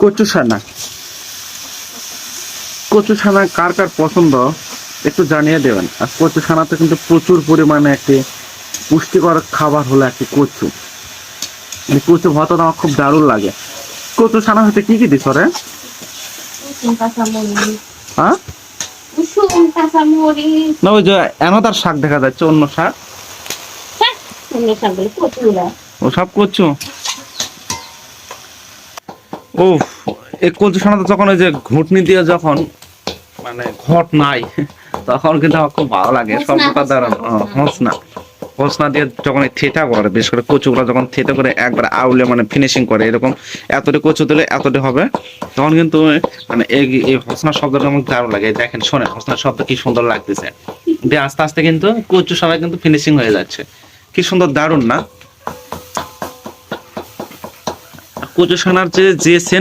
কচু সানা কচু সানা কার কার পছন্দ একটু জানিয়ে দেবেন। আর কচু সানাতে কিন্তু প্রচুর পরিমাণে একটি পুষ্টিকর খাবার হলো একটি কচু। কচু ভাতটা আমার খুব দারুণ লাগে। কচু সানা হতে কি কি দিছ রে হ্যাঁ? না ওই যে শাক দেখা যাচ্ছে অন্য শাক। হ্যাঁ ও সব কচু? ও এই সানাতে যখন ওই যে ঘুটনি দিয়ে যখন মানে ঘট নাই তখন কিন্তু আমার খুব ভালো লাগে। হোসনা, হসনা দিয়ে যখন থেটা করে বিশেষ করে কচুগুলো যখন থেতে করে একবার আউলে মানে ফিনিশিং করে এরকম এতটি কচু দিলে এতটি হবে তখন কিন্তু মানে এই এই হসনা শব্দটা আমার দারুণ লাগে। দেখেন শোনেন হসনার শব্দ কি সুন্দর লাগতেছে। দিয়ে আস্তে আস্তে কিন্তু কচু সবাই কিন্তু ফিনিশিং হয়ে যাচ্ছে। কি সুন্দর দারুণ না? সানার যে যে সেন্ট